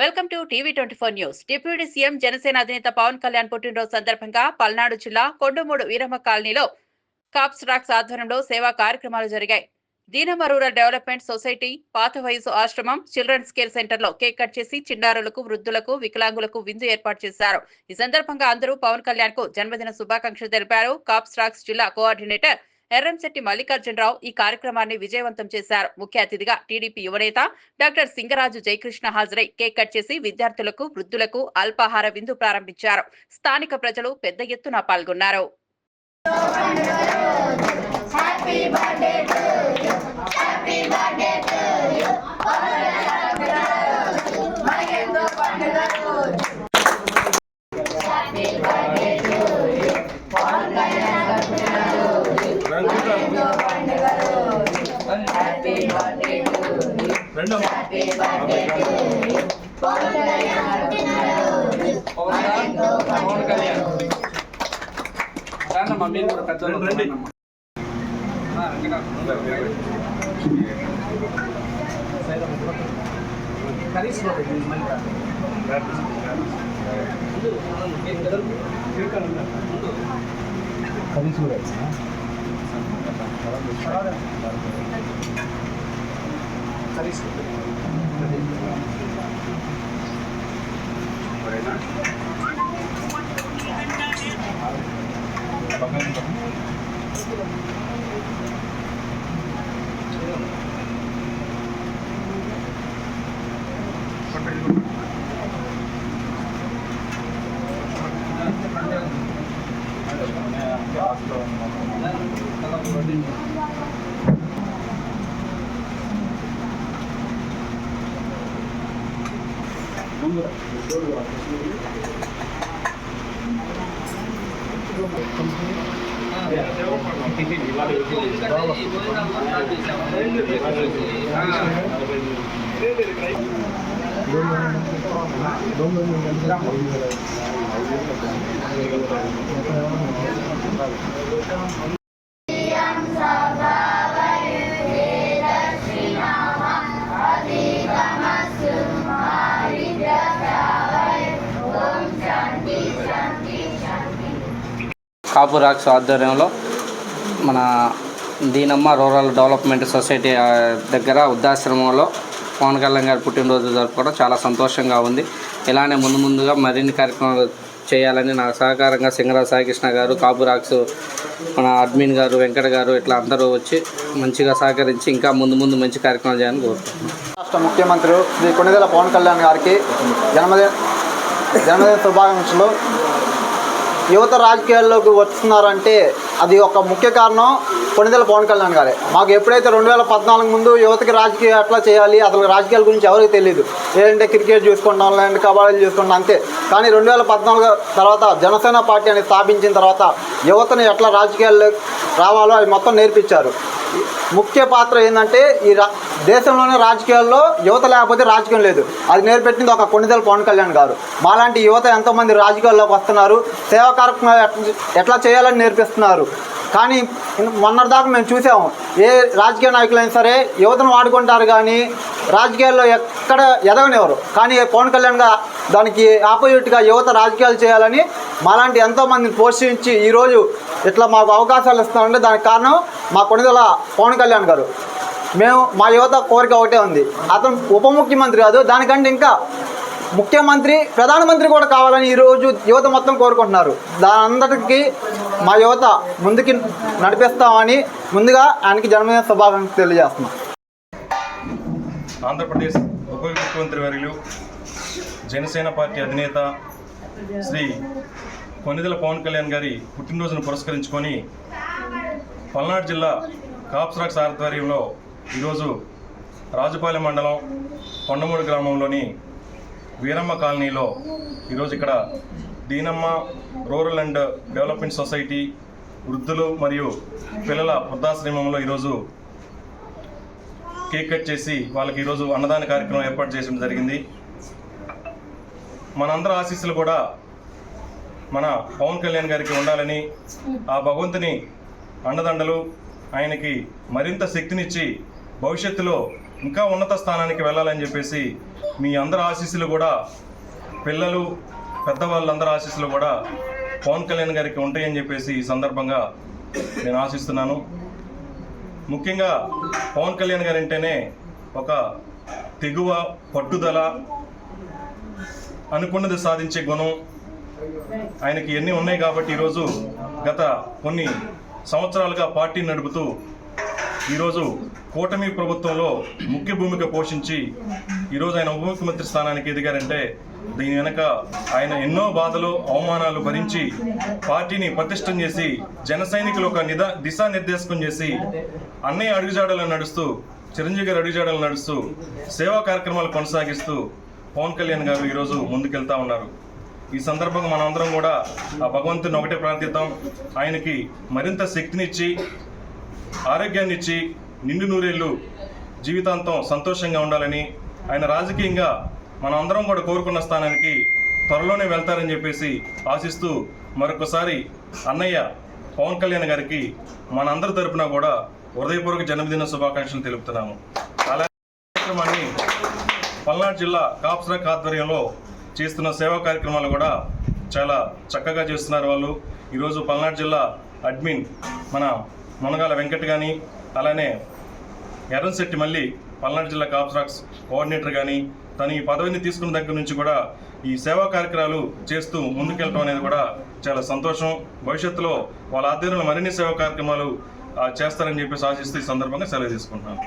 Welcome to TV twenty four news. Deputy CM Janasena అధినేత పవన్ కళ్యాణ్ పుట్టినరోజు సందర్భంగా పల్నాడు జిల్లా కొండమూడు వీరమ్మ కాలనీలో కాప్స్ రాక్స్ ఆధ్వర్యంలో సేవా కార్యక్రమాలు జరిగాయి. దీనమ రూరల్ డెవలప్మెంట్ సొసైటీ పాత వయసు ఆశ్రమం చిల్డ్రన్స్ కేర్ సెంటర్లో కేక్ కట్ చేసి చిన్నారులకు వృద్ధులకు వికలాంగులకు విందు ఏర్పాటు చేశారు. ఈ సందర్భంగా అందరూ పవన్ కళ్యాణ్కు జన్మదిన శుభాకాంక్షలు తెలిపారు. కాప్స్ రాక్స్ జిల్లా కోఆర్డినేటర్ ఎర్రంశెట్టి మల్లికార్జునరావు ఈ కార్యక్రమాన్ని విజయవంతం చేశారు. ముఖ్య అతిథిగా టీడీపీ యువనేత డాక్టర్ సింగరాజు జయకృష్ణ హాజరై కేక్ కట్ చేసి విద్యార్థులకు వృద్ధులకు అల్పాహార విందు ప్రారంభించారు. స్థానిక ప్రజలు పెద్ద ఎత్తున పాల్గొన్నారు. రెండో పవన్ కళ్యాణ్ రానమ్మా మీరు కూడా పెద్దోళ్ళు రండి. ఆ, కర్రీస్లో どのように。కాపు రాక్స్ ఆధ్వర్యంలో మన దీనమ్మ రూరల్ డెవలప్మెంట్ సొసైటీ దగ్గర వృద్ధాశ్రమంలో పవన్ కళ్యాణ్ గారి పుట్టినరోజు జరుపుకోవడం చాలా సంతోషంగా ఉంది. ఇలానే ముందు ముందుగా మరిన్ని కార్యక్రమాలు చేయాలని నా సహకారంగా సింగరా సాయికృష్ణ గారు కాపు రాక్స్ మన అడ్మిన్ గారు వెంకట గారు ఇట్లా అందరూ వచ్చి మంచిగా సహకరించి ఇంకా ముందు ముందు మంచి కార్యక్రమాలు చేయాలని కోరుకుంటున్నాను రాష్ట్ర ముఖ్యమంత్రి శ్రీ కొణిదెల పవన్ కళ్యాణ్ గారికి జన్మదిన జన్మదిన శుభాకాంక్షలు. యువత రాజకీయాల్లోకి వస్తున్నారంటే అది ఒక ముఖ్య కారణం కొణిదెల పవన్ కళ్యాణ్ గారే. మాకు ఎప్పుడైతే రెండు వేల పద్నాలుగు ముందు యువతకి రాజకీయం ఎట్లా చేయాలి అసలు రాజకీయాల గురించి ఎవరికి తెలియదు లేదంటే క్రికెట్ చూసుకుంటాం లేదంటే కబడ్డీ చూసుకుంటాం అంతే. కానీ రెండు వేల పద్నాలుగు తర్వాత జనసేన పార్టీ అనేది స్థాపించిన తర్వాత యువతను ఎట్లా రాజకీయాల్లో రావాలో అది మొత్తం నేర్పించారు. ముఖ్య పాత్ర ఏంటంటే ఈ రా దేశంలోనే రాజకీయాల్లో యువత లేకపోతే రాజకీయం లేదు. అది నేర్పెట్టింది ఒక కొన్నిదల పవన్ కళ్యాణ్ గారు. మాలాంటి యువత ఎంతోమంది రాజకీయాల్లోకి వస్తున్నారు సేవా కార్యక్రమాలు ఎట్లా చేయాలని నేర్పిస్తున్నారు. కానీ మొన్నటిదాకా మేము చూసాము ఏ రాజకీయ నాయకులైనా సరే యువతను వాడుకుంటారు కానీ రాజకీయాల్లో ఎక్కడ ఎదగనివ్వరు. కానీ పవన్ కళ్యాణ్ గారు దానికి ఆపోజిట్గా యువత రాజకీయాలు చేయాలని మాలాంటి ఎంతోమందిని పోషించి ఈరోజు ఇట్లా మాకు అవకాశాలు ఇస్తున్నారంటే దానికి కారణం మా కొనిదల పవన్ కళ్యాణ్ గారు. మేము మా యువత కోరిక ఒకటే ఉంది. అతను ఉప ముఖ్యమంత్రి కాదు దానికంటే ఇంకా ముఖ్యమంత్రి ప్రధానమంత్రి కూడా కావాలని ఈరోజు యువత మొత్తం కోరుకుంటున్నారు. దాని అందరికీ మా యువత ముందుకి నడిపిస్తామని ముందుగా ఆయనకి జన్మదిన శుభాకాంక్షలు తెలియజేస్తున్నాం. ఆంధ్రప్రదేశ్ ఉప ముఖ్యమంత్రి వర్యులు జనసేన పార్టీ అధినేత శ్రీ కొనిదెల పవన్ కళ్యాణ్ గారి పుట్టినరోజును పురస్కరించుకొని పల్నాడు జిల్లా కాప్స్రాక్స్ ఆధ్వర్యంలో ఈరోజు రాజుపాలెం మండలం కొండమూడు గ్రామంలోని వీరమ్మ కాలనీలో ఈరోజు ఇక్కడ దీనమ్మ రూరల్ అండ్ డెవలప్మెంట్ సొసైటీ వృద్ధులు మరియు పిల్లల వృద్ధాశ్రమంలో ఈరోజు కేక్ కట్ చేసి వాళ్ళకి ఈరోజు అన్నదాన కార్యక్రమం ఏర్పాటు చేయడం జరిగింది. మనందరి ఆశీస్సులు కూడా మన పవన్ కళ్యాణ్ గారికి ఉండాలని ఆ భగవంతుని అండదండలు ఆయనకి మరింత శక్తినిచ్చి భవిష్యత్తులో ఇంకా ఉన్నత స్థానానికి వెళ్ళాలని చెప్పేసి మీ అందరి ఆశీస్సులు కూడా పిల్లలు పెద్దవాళ్ళందరి ఆశీస్సులు కూడా పవన్ కళ్యాణ్ గారికి ఉంటాయని చెప్పేసి ఈ సందర్భంగా నేను ఆశిస్తున్నాను. ముఖ్యంగా పవన్ కళ్యాణ్ గారు అంటేనే ఒక తెగువ పట్టుదల అనుకున్నది సాధించే గుణం ఆయనకి ఎన్ని ఉన్నాయి కాబట్టి ఈరోజు గత కొన్ని సంవత్సరాలుగా పార్టీ నడుపుతూ ఈరోజు కూటమి ప్రభుత్వంలో ముఖ్య భూమిక పోషించి ఈరోజు ఆయన ఉప ముఖ్యమంత్రి స్థానానికి ఎదిగారంటే దీని వెనక ఆయన ఎన్నో బాధలు అవమానాలు భరించి పార్టీని పటిష్టం చేసి జన సైనికులు ఒక నిదా దిశానిర్దేశకం చేసి అన్నయ్య అడుగుజాడలను నడుస్తూ చిరంజీవి గారి అడుగుజాడలు నడుస్తూ సేవా కార్యక్రమాలు కొనసాగిస్తూ పవన్ కళ్యాణ్ గారు ఈరోజు ముందుకెళ్తా ఉన్నారు. ఈ సందర్భంగా మనందరం కూడా ఆ భగవంతుని ఒకటే ప్రార్థిద్దాం. ఆయనకి మరింత శక్తినిచ్చి ఆరోగ్యాన్ని ఇచ్చి నిండు నూరేళ్ళు జీవితాంతం సంతోషంగా ఉండాలని ఆయన రాజకీయంగా మనం అందరం కూడా కోరుకున్న స్థానానికి త్వరలోనే వెళ్తారని చెప్పేసి ఆశిస్తూ మరొకసారి అన్నయ్య పవన్ కళ్యాణ్ గారికి మనందరి తరపున కూడా హృదయపూర్వక జన్మదిన శుభాకాంక్షలు తెలుపుతున్నాము. అలాగే కార్యక్రమాన్ని పల్నాడు జిల్లా కాప్స్రాక్ ఆధ్వర్యంలో చేస్తున్న సేవా కార్యక్రమాలు కూడా చాలా చక్కగా చేస్తున్నారు వాళ్ళు. ఈరోజు పల్నాడు జిల్లా అడ్మిన్ మన మునగాల వెంకట్ కానీ అలానే ఎర్రంశెట్టి మళ్ళీ పల్నాడు జిల్లా కాప్స్రాక్స్ కోఆర్డినేటర్ కానీ తను ఈ పదవిని తీసుకున్న దగ్గర నుంచి కూడా ఈ సేవా కార్యక్రమాలు చేస్తూ ముందుకెళ్ళటం అనేది కూడా చాలా సంతోషం. భవిష్యత్తులో వాళ్ళ ఆధ్వర్యంలో మరిన్ని సేవా కార్యక్రమాలు చేస్తారని చెప్పేసి ఆశిస్తూ ఈ సందర్భంగా సెలవు తీసుకుంటున్నాను.